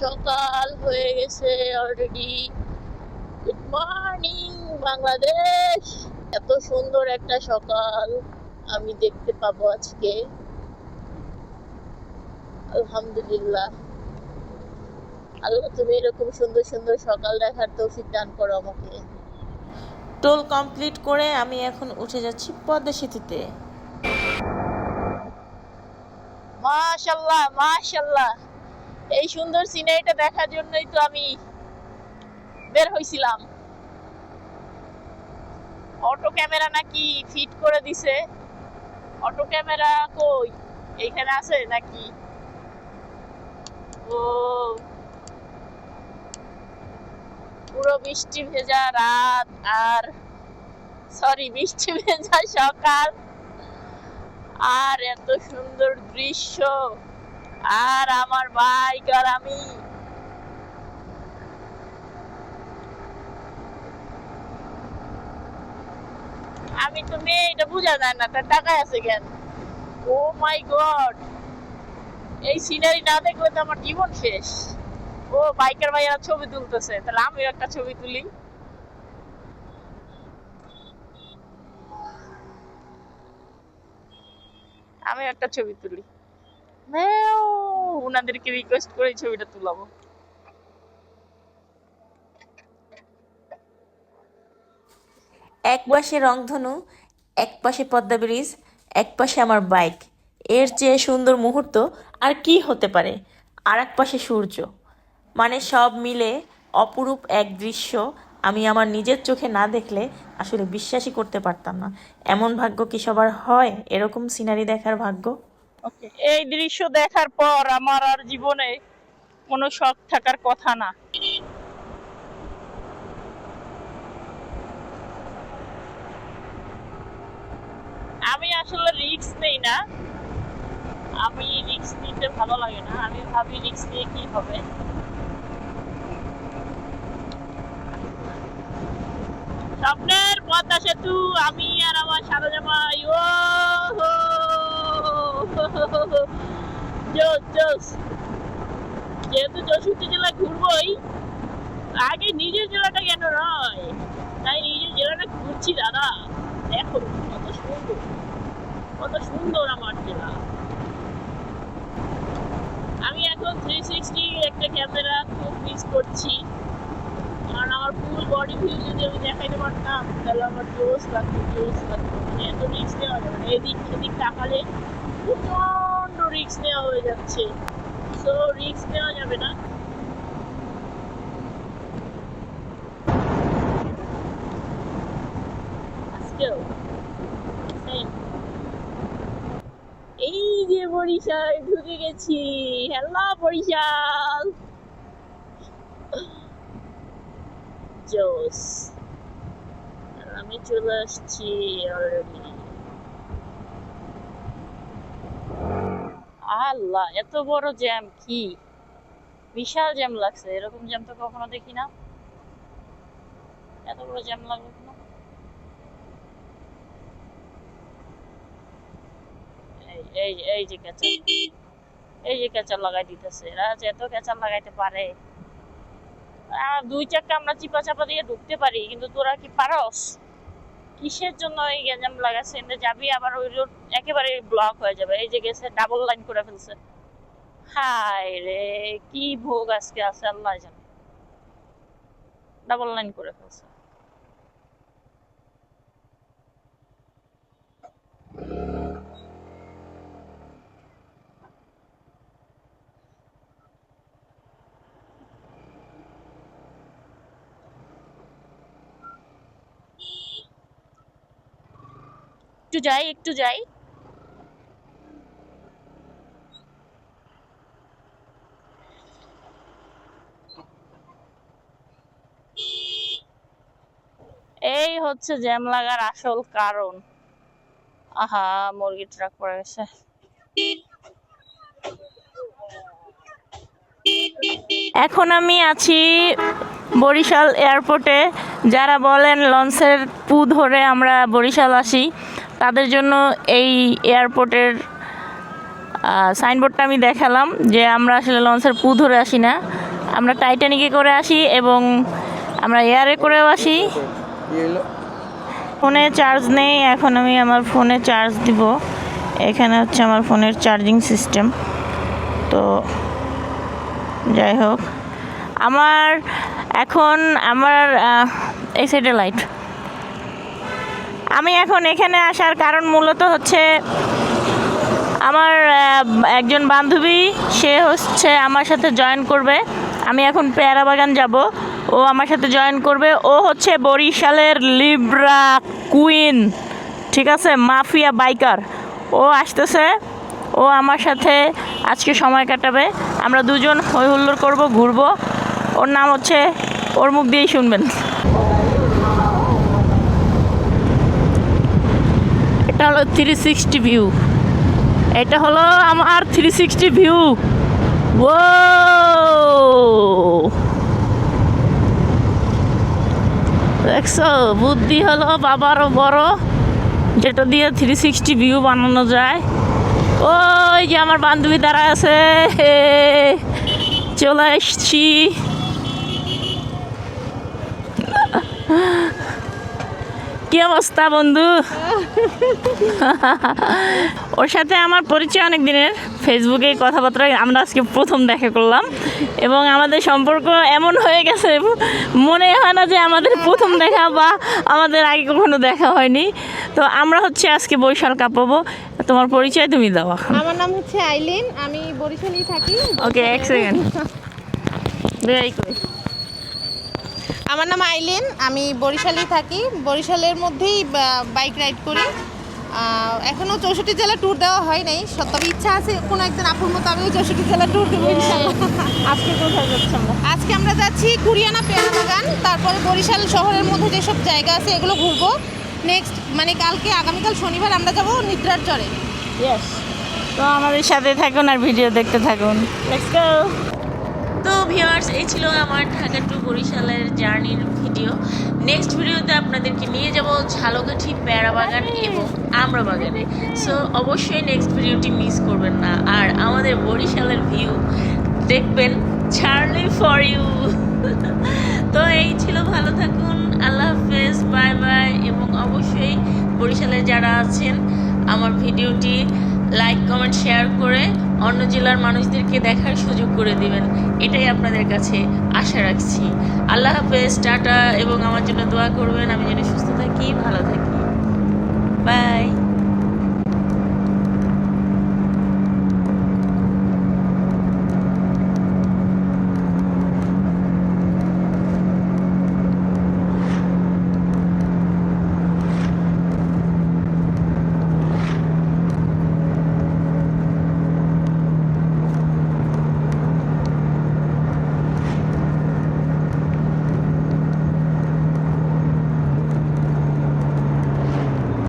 সকাল হয়ে গেছে অলরেডি গুড মর্নিং বাংলাদেশ। এত সুন্দর একটা সকাল আমি দেখতে পাবো আজকে। আলহামদুলিল্লাহ। আল্লাহ তুমি এরকম সুন্দর সুন্দর সকাল দেখার তৌফিক দান করো আমাকে। টোল কমপ্লিট করে আমি এখন উঠে যাচ্ছি পদ্মা সেতুতে। মাশাল্লাহ মাশাল্লাহ। এই সুন্দর সিনারিটা দেখার জন্যই তো আমি বের হইছিলাম। অটো ক্যামেরা নাকি ফিট করে দিছে। অটো ক্যামেরা কই? এইখানে আছে নাকি? ও। পুরো বৃষ্টি ভেজা রাত আর সরি, বৃষ্টি ভেজা সকাল। আর এত সুন্দর দৃশ্য। আর আমার বাইক আর আমি। আমি তো মেয়ে, এটা বোঝা যায় না, তার টাকায় আছে কেন? ও মাই গড। এই সিনারি না দেখলে তো আমার জীবন শেষ। ও বাইকের ভাইয়া ছবি তুলতেছে, তাহলে আমিও একটা ছবি তুলি। আমি একটা ছবি তুলি। ওনাদেরকে রিকোয়েস্ট করে ছবিটা তুলাবো। এক পাশে রংধনু, এক পাশে পদ্মা ব্রিজ, এক পাশে আমার বাইক। এর চেয়ে সুন্দর মুহূর্ত আর কি হতে পারে? আর এক পাশে সূর্য। মানে সব মিলে অপরূপ এক দৃশ্য আমি আমার নিজের চোখে না দেখলে আসলে বিশ্বাসই করতে পারতাম না। এমন ভাগ্য কি সবার হয়? এরকম সিনারি দেখার ভাগ্য? এই দৃশ্য দেখার পর আমার আর জীবনে কোনো শখ থাকার কথা না। আমি আসলে রিস্ক নেই না। আমি রিস্ক নিতে ভালো লাগে না। আমি ভাবি রিক্স নিয়ে কি হবে। স্বপ্নের পদ্মা সেতু, আমি আর আমার সাদা জামাই হো জোস জোস। যেহেতু চৌষট্টি জেলা ঘুরবই, আগে নিজের জেলাটা কেন নয়? তাই নিজের জেলাটা ঘুরছি, দাদা। দেখো, কত সুন্দর। কত সুন্দর আমার জেলা। আমি এখন থ্রি সিক্সটি একটা ক্যামেরা খুব মিস করছি। কারণ আমার ফুল বডি ভিউ যদি আমি দেখাইতে পারতাম, তাহলে আমার জোস লাগতো জোস লাগতো। এত নেওয়া যাবে না। এদিক তাকালে রিস্ক নেওয়া হয়ে যাচ্ছে। সো রিস্ক নেওয়া যাবে না। এই যে বরিশাল, ঢুকে গেছি। হ্যালো বরিশাল। আমি চলে আসছি অলরেডি আল্লাহ, এত বড় জ্যাম কি? বিশাল জ্যাম লাগছে, এরকম জ্যাম তো কখনো দেখি না। এত বড় জ্যাম কেন? এই এই যে কেঁচা, এই যে কেঁচা লাগাই দিতেছে, এরা এত কেঁচা লাগাইতে পারে। দুই চাকা আমরা চিপা চাপা দিয়ে ঢুকতে পারি, কিন্তু তোরা কি পারস? কিসের জন্য এই গ্যাঞ্জাম লাগাচ্ছে যাবি আবার ওই রোড একেবারে ব্লক হয়ে যাবে। এই যে গেছে ডাবল লাইন করে ফেলছে। হায় রে, কি ভোগ আজকে আছে, আল্লাহ জানে। ডাবল লাইন করে ফেলছে। একটু যাই একটু যাই এই হচ্ছে জ্যাম লাগার আসল কারণ। আহা, মুরগি ট্রাক পড়ে গেছে। এখন আমি আছি বরিশাল এয়ারপোর্টে। যারা বলেন লঞ্চের পু ধরে আমরা বরিশাল আসি, তাদের জন্য এই এয়ারপোর্টের সাইনবোর্ডটা আমি দেখালাম যে আমরা আসলে লঞ্চের পু ধরে আসি না। আমরা টাইটানিকে করে আসি এবং আমরা এয়ারে করেও আসি। ফোনে চার্জ নেই, এখন আমি আমার ফোনে চার্জ দিব। এখানে হচ্ছে আমার ফোনের চার্জিং সিস্টেম। তো যাই হোক, আমার এখন আমার এই সাইডে লাইট আমি এখন এখানে আসার কারণ মূলত হচ্ছে আমার একজন বান্ধবী, সে হচ্ছে আমার সাথে জয়েন করবে। আমি এখন পেয়ারা বাগান যাব। ও আমার সাথে জয়েন করবে। ও হচ্ছে বরিশালের লিব্রা কুইন ঠিক আছে? মাফিয়া বাইকার ও আসতেছে। ও আমার সাথে আজকে সময় কাটাবে। আমরা দুজন হই হুল্লোড় করব, ঘুরবো। ওর নাম হচ্ছে, ওর মুখ দিয়েই শুনবেন। এটা হলো থ্রি সিক্সটি ভিউ এটা হলো আমার থ্রি সিক্সটি ভিউ ও দেখছ? বুদ্ধি হলো বাবারও বড়। যেটা দিয়ে থ্রি সিক্সটি ভিউ বানানো যায়। ওই যে আমার বান্ধবী দ্বারা আছে। চলে এসছি। কি অবস্থা বন্ধু? ওর সাথে আমার পরিচয় অনেক দিনের। ফেসবুকে কথাবার্তা আমরা আজকে প্রথম দেখা করলাম। এবং আমাদের সম্পর্ক এমন হয়ে গেছে মনে হয় না যে আমাদের প্রথম দেখা বা আমাদের আগে কখনো দেখা হয়নি। তো আমরা হচ্ছে আজকে বৈশাল কাঁপাবো তোমার পরিচয় তুমি দাও আমার নাম হচ্ছে আইলিন আমি বরিশালেই থাকি। ওকে এক সেকেন্ড আমার নাম আইলিন আমি বরিশালেই থাকি। বরিশালের মধ্যেই বাইক রাইড করি। এখনও চৌষট্টি জেলা ট্যুর দেওয়া হয় নাই স- তবে ইচ্ছা আছে কোনো একদিন আপুর মতো আমিও চৌষট্টি জেলা ট্যুর দেবো আজকে কোথায় যাচ্ছি আমরা আজকে আমরা যাচ্ছি কুরিয়ানা পেয়ারা বাগান তারপরে বরিশাল শহরের মধ্যে যেসব জায়গা আছে এগুলো ঘুরবো। নেক্সট মানে কালকে আগামীকাল শনিবার আমরা যাব নিদ্রার চরে ইয়েস তো আমাদের সাথে থাকুন আর ভিডিও দেখতে থাকুন। লেটস গো তো ভিউয়ার্স এই ছিল আমার ঢাকা টু বরিশালের জার্নির ভিডিও নেক্সট ভিডিওতে আপনাদেরকে নিয়ে যাব ঝালকাঠি পেয়ারা বাগান এবং আমরা বাগানে সো অবশ্যই নেক্সট ভিডিওটি মিস করবেন না। আর আমাদের বরিশালের ভিউ দেখবেন চার্লি ফর ইউ তো এই ছিল, ভালো থাকুন, আল্লাহ হাফেজ বাই বাই এবং অবশ্যই বরিশালে যারা আছেন, আমার ভিডিওটি লাইক কমেন্ট শেয়ার করে অন্য জেলার মানুষদেরকে দেখার সুযোগ করে দিবেন। এটাই আপনাদের কাছে আশা রাখছি। আল্লাহ হাফেজ, টাটা, এবং আমার জন্য দোয়া করবেন। আমি যেন সুস্থ থাকি